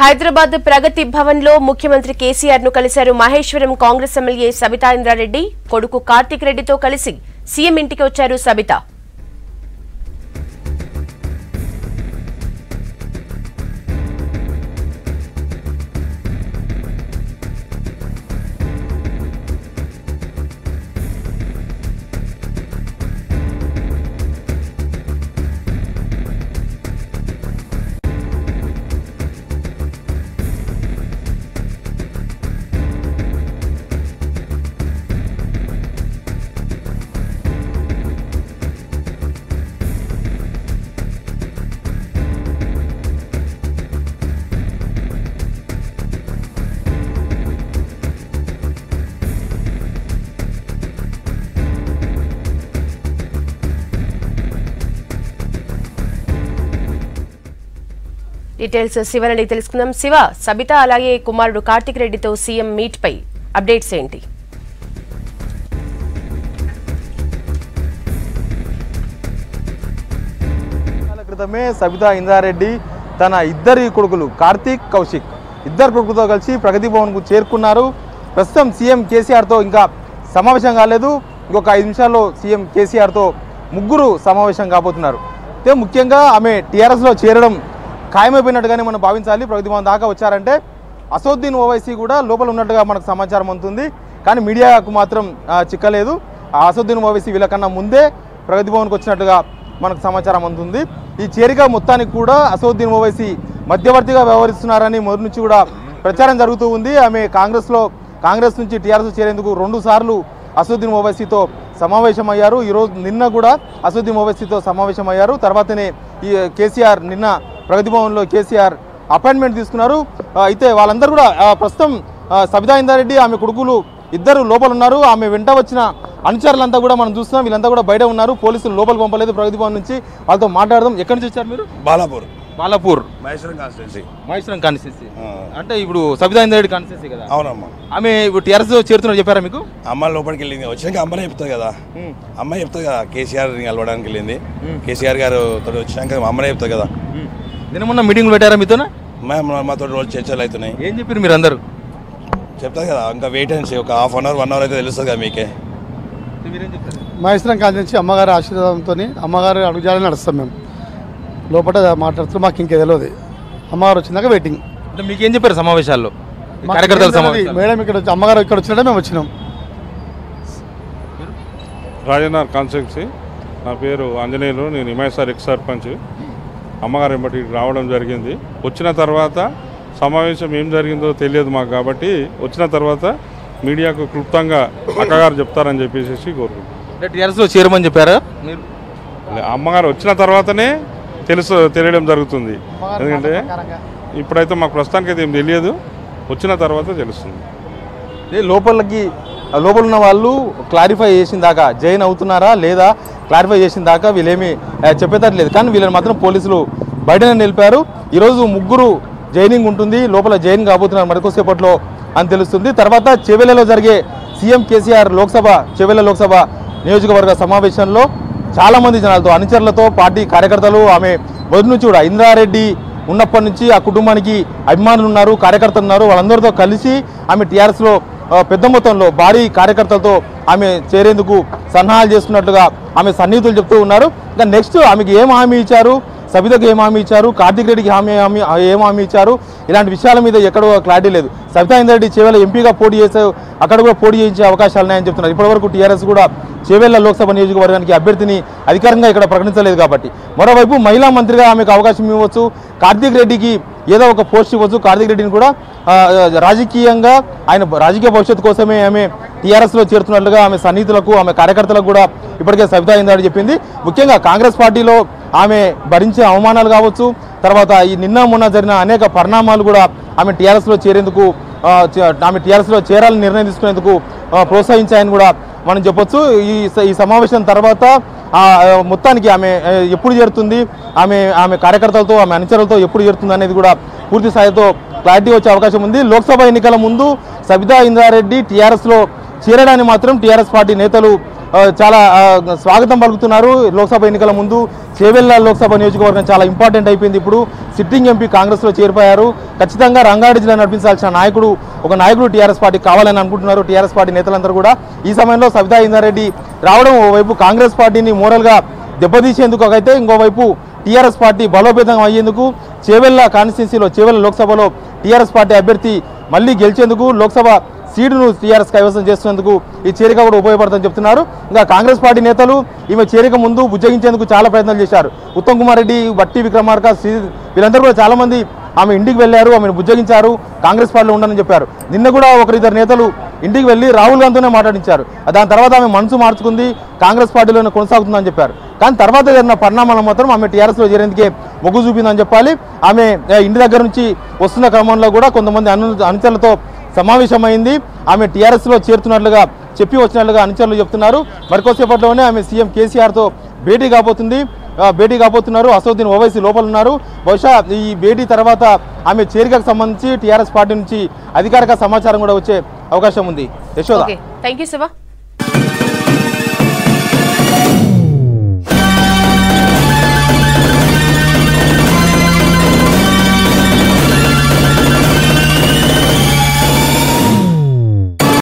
హైదరాబాద్ ప్రగతి భవన్లో ముఖ్యమంత్రి కేసీఆర్ను కలిశారు మహేశ్వరం కాంగ్రెస్ ఎమ్మెల్యే సబితా ఇంద్రారెడ్డి కొడుకు కార్తిక్ రెడ్డితో కలిసి సీఎం ఇంటికి వచ్చారు సబిత. డీటెయిల్స్ uh, శివనని తెలుసుకుందాం. శివ సబిత అలాగే కుమారుడు కార్తిక్ రెడ్డితో సీఎం మీట్ పై అప్డేట్స్ ఏంటి? క్రితమే సబితా ఇందారెడ్డి తన ఇద్దరి కొడుకులు కార్తీక్ కౌశిక్ ఇద్దరు కొడుకుతో కలిసి ప్రగతి భవన్కు చేరుకున్నారు. ప్రస్తుతం సీఎం కేసీఆర్తో ఇంకా సమావేశం కాలేదు. ఇంకొక ఐదు నిమిషాల్లో సీఎం కేసీఆర్తో ముగ్గురు సమావేశం కాబోతున్నారు. అయితే ముఖ్యంగా ఆమె టీఆర్ఎస్లో చేరడం ఖాయమైపోయినట్టుగానే మనం భావించాలి. ప్రగతి భవన్ దాకా వచ్చారంటే అసౌద్దీన్ ఓవైసీ కూడా లోపల ఉన్నట్టుగా మనకు సమాచారం అందుతుంది. కానీ మీడియాకు మాత్రం చిక్కలేదు. ఆ అసౌద్దీన్ ఓవైసీ వీళ్ళకన్నా ముందే ప్రగతి భవన్కి వచ్చినట్టుగా మనకు సమాచారం అందుతుంది. ఈ చేరిక మొత్తానికి కూడా అసౌద్దీన్ ఓవైసీ మధ్యవర్తిగా వ్యవహరిస్తున్నారని మొదటి నుంచి కూడా ప్రచారం జరుగుతూ ఉంది. ఆమె కాంగ్రెస్లో కాంగ్రెస్ నుంచి టీఆర్ఎస్ చేరేందుకు రెండు సార్లు అసదుద్దీన్ ఓవైసీతో సమావేశమయ్యారు. ఈరోజు నిన్న కూడా అసదుద్దీన్ ఓవైసీతో సమావేశమయ్యారు. తర్వాతనే ఈ కేసీఆర్ నిన్న ప్రగతి భవన్లో కేసీఆర్ అపాయింట్మెంట్ తీసుకున్నారు. అయితే వాళ్ళందరూ కూడా ప్రస్తుతం సబితా ఇందారెడ్డి ఆమె కొడుకులు ఇద్దరు లోపల ఉన్నారు. ఆమె వెంట వచ్చిన అనుచరులంతా కూడా మనం చూస్తున్నాం. వీళ్ళంతా కూడా బయట ఉన్నారు. పోలీసులు లోపల పంపలేదు ప్రగతి భవన్ నుంచి. వాళ్ళతో మాట్లాడదాం. ఎక్కడి నుంచి వచ్చారు మీరు? బాలాపూర్. బాలాపూర్. మహేశ్వరం కాన్స్టిట్యున్సీ. మహేశ్వరం కాన్స్టిట్యూన్సీ. అంటే ఇప్పుడు సబితా ఇందారెడ్డి కాన్స్టిట్యూన్సీ కదా? అవునమ్మా. ఆమె ఇప్పుడు టీఆర్ఎస్ చేరుతున్నారు చెప్పారా మీకు? అమ్మ లోపలికి వెళ్ళింది. వచ్చినాక అమ్మనే చెప్తుంది కదా. అమ్మ చెప్తుంది కదా కేసీఆర్ కలవడానికి వెళ్ళింది. కేసీఆర్ గారు తోటి వచ్చినాక అమ్మనే చెప్తుంది కదా. నిన్న మొన్న మీటింగ్ పెట్టారా మీతోనే? మేము మాతో రోజు చర్చలు అవుతున్నాయి. ఏం చెప్పారు మీరు అందరు చెప్తుంది కదా ఇంకా వెయిట్ అండ్ ఒక half an hour one hour అయితే తెలుస్తుంది కదా మీకే. మీరేం చెప్తారు మహేశ్వరం కాలేజ్ నుంచి అమ్మగారి ఆశీర్వాదంతో అమ్మగారు అడుగుజాలని నడుస్తాం మేము. లోపల మాట్లాడుతూ మాకు ఇంకే తెలియదు అమ్మగారు వచ్చినాక వెయిటింగ్ అంటే మీకు ఏం చెప్పారు సమావేశాల్లో? కార్యకర్తల మేడం ఇక్కడ వచ్చి అమ్మగారు ఇక్కడ వచ్చినట్టే మేము వచ్చినాం. రాజనగర్ కాన్స్టిట్యున్సీ. నా పేరు ఆంజనేయులు నేను హిమాయసార్ ఎక్స్ సర్పంచ్. అమ్మగారు ఎంబటి రావడం జరిగింది. వచ్చిన తర్వాత సమావేశం ఏం జరిగిందో తెలియదు మాకు కాబట్టి వచ్చిన తర్వాత మీడియాకు క్లుప్తంగా అక్కగారు చెప్తారని చెప్పేసి కోరుకుంటున్నాను అంటే టీఆర్ఎస్లో చేరమని చెప్పారా? మీరు అమ్మగారు వచ్చిన తర్వాతనే తెలుసు తెలియడం జరుగుతుంది. ఎందుకంటే ఇప్పుడైతే మాకు ప్రస్తుతానికి అయితే ఏం తెలియదు. వచ్చిన తర్వాత తెలుస్తుంది. లోపలికి లోపల ఉన్న వాళ్ళు క్లారిఫై చేసిన దాకా జైన్ అవుతున్నారా లేదా క్లారిఫై చేసిన దాకా వీళ్ళేమి ఆ, చెప్పేటట్లేదు కానీ వీళ్ళని మాత్రం పోలీసులు బయటనే నిలిపారు. ఈరోజు ముగ్గురు జైనింగ్ ఉంటుంది. లోపల జైన్ కాబోతున్నారు మరికొద్దిసేపట్లో అని తెలుస్తుంది. తర్వాత చెవెలలో జరిగే సీఎం కేసీఆర్ లోక్సభ చెవెల లోక్సభ నియోజకవర్గ సమావేశంలో చాలామంది జనాలతో అనుచరులతో పార్టీ కార్యకర్తలు ఆమె మొదటి నుంచి కూడా ఇంద్రారెడ్డి ఉన్నప్పటి నుంచి ఆ కుటుంబానికి అభిమానులు ఉన్నారు కార్యకర్తలు ఉన్నారు. వాళ్ళందరితో కలిసి ఆమె టీఆర్ఎస్లో పెద్ద మొత్తంలో భారీ కార్యకర్తలతో ఆమె చేరేందుకు సన్నాహాలు చేస్తున్నట్లుగా ఆమె సన్నిహితులు చెప్తూ ఉన్నారు. ఇంకా నెక్స్ట్ ఆమెకి ఏం హామీ ఇచ్చారు? సబితకు ఏం హామీ ఇచ్చారు? కార్తిక్ రెడ్డికి హామీ హామీ ఏం హామీ ఇచ్చారు? ఇలాంటి విషయాల మీద ఎక్కడో క్లారిటీ లేదు. సబితా ఇంద్రెడ్డి చేవేళ ఎంపీగా పోటీ చేసే అక్కడ కూడా పోటీ చేయించే అవకాశాలు ఉన్నాయని చెప్తున్నారు. ఇప్పటివరకు టీఆర్ఎస్ కూడా చేవేళ్ళ లోక్సభ నియోజకవర్గానికి అభ్యర్థిని అధికారంగా ఇక్కడ ప్రకటించలేదు కాబట్టి. మరోవైపు మహిళా మంత్రిగా ఆమెకు అవకాశం ఇవ్వచ్చు. కార్తిక్ రెడ్డికి ఏదో ఒక పోస్ట్ ఇవ్వచ్చు. కార్తిక్ రెడ్డిని కూడా రాజకీయంగా ఆయన రాజకీయ భవిష్యత్తు కోసమే ఆమె టీఆర్ఎస్లో చేరుతున్నట్లుగా ఆమె సన్నిహితులకు ఆమె కార్యకర్తలకు కూడా ఇప్పటికే సబితా అయిందని చెప్పింది. ముఖ్యంగా కాంగ్రెస్ పార్టీలో ఆమె భరించే అవమానాలు కావచ్చు తర్వాత ఈ నిన్న మొన్న జరిగిన అనేక పరిణామాలు కూడా ఆమె టీఆర్ఎస్లో చేరేందుకు ఆమె టీఆర్ఎస్లో చేరాలని నిర్ణయం తీసుకునేందుకు ప్రోత్సహించాయని కూడా మనం చెప్పొచ్చు. ఈ స- ఈ సమావేశం తర్వాత ఆ, మొత్తానికి ఆమె ఎప్పుడు చేరుతుంది? ఆమె ఆమె కార్యకర్తలతో ఆమె అనుచరులతో ఎప్పుడు చేరుతుంది అనేది కూడా పూర్తి స్థాయితో క్లారిటీ వచ్చే అవకాశం ఉంది. లోక్సభ ఎన్నికల ముందు సబితా ఇంద్రారెడ్డి టీఆర్ఎస్లో చేరడాన్ని మాత్రం టీఆర్ఎస్ పార్టీ నేతలు చాలా స్వాగతం పలుకుతున్నారు. లోక్సభ ఎన్నికల ముందు చేవెళ్ళ లోక్సభ నియోజకవర్గం చాలా ఇంపార్టెంట్ అయిపోయింది ఇప్పుడు. సిట్టింగ్ ఎంపీ కాంగ్రెస్లో చేరిపోయారు. ఖచ్చితంగా రంగారెడ్డి జిల్లా నడిపించాల్సిన నాయకుడు ఒక నాయకుడు టీఆర్ఎస్ పార్టీ కావాలని అనుకుంటున్నారు టీఆర్ఎస్ పార్టీ నేతలందరూ కూడా. ఈ సమయంలో సవితా ఇందారెడ్డి రావడం ఓవైపు కాంగ్రెస్ పార్టీని మోరల్గా దెబ్బతీసేందుకు ఒకైతే ఇంకోవైపు టీఆర్ఎస్ పార్టీ బలోపేతం అయ్యేందుకు చేవెళ్ళ కాన్స్టిట్యున్సీలో చేవెళ్ళ లోక్సభలో టీఆర్ఎస్ పార్టీ అభ్యర్థి మళ్ళీ గెలిచేందుకు లోక్సభ సీటును టీఆర్ఎస్ కైవసం చేసినందుకు ఈ చేరిక కూడా ఉపయోగపడుతుందని చెప్తున్నారు. ఇంకా కాంగ్రెస్ పార్టీ నేతలు ఈమె చేరిక ముందు బుజ్జగించేందుకు చాలా ప్రయత్నాలు చేశారు. ఉత్తమ్ కుమార్ రెడ్డి బట్టి విక్రమార్క శ్రీ- వీళ్ళందరూ కూడా చాలామంది ఆమె ఇంటికి వెళ్ళారు ఆమెను బుజ్జగించారు కాంగ్రెస్ పార్టీలో ఉండని చెప్పారు. నిన్న కూడా ఒకరిద్దరు నేతలు ఇంటికి వెళ్ళి రాహుల్ గాంధీనే మాట్లాడించారు. దాని తర్వాత ఆమె మనసు మార్చుకుంది కాంగ్రెస్ పార్టీలోనే కొనసాగుతుందని చెప్పారు. కానీ తర్వాత జరిగిన పరిణామాలు మాత్రం ఆమె టీఆర్ఎస్లో చేరేందుకే మొగ్గు చూపిందని చెప్పాలి. ఆమె ఇంటి దగ్గర నుంచి వస్తున్న క్రమంలో కూడా కొంతమంది అను అనుచరులతో సమావేశమైంది. ఆమె టీఆర్ఎస్లో చేరుతున్నట్లుగా చెప్పి వచ్చినట్లుగా అనుచరులు చెప్తున్నారు. మరికొద్దిసేపట్లోనే ఆమె సీఎం కేసీఆర్తో భేటీ కాబోతుంది. భేటీ కాబోతున్నారు. అసౌద్దీన్ ఓవైసీ లోపల ఉన్నారు. బహుశా ఈ భేటీ తర్వాత ఆమె చేరికకు సంబంధించి టీఆర్ఎస్ పార్టీ నుంచి అధికారిక సమాచారం కూడా వచ్చే అవకాశం ఉంది. యశోద. Thank you Shiva.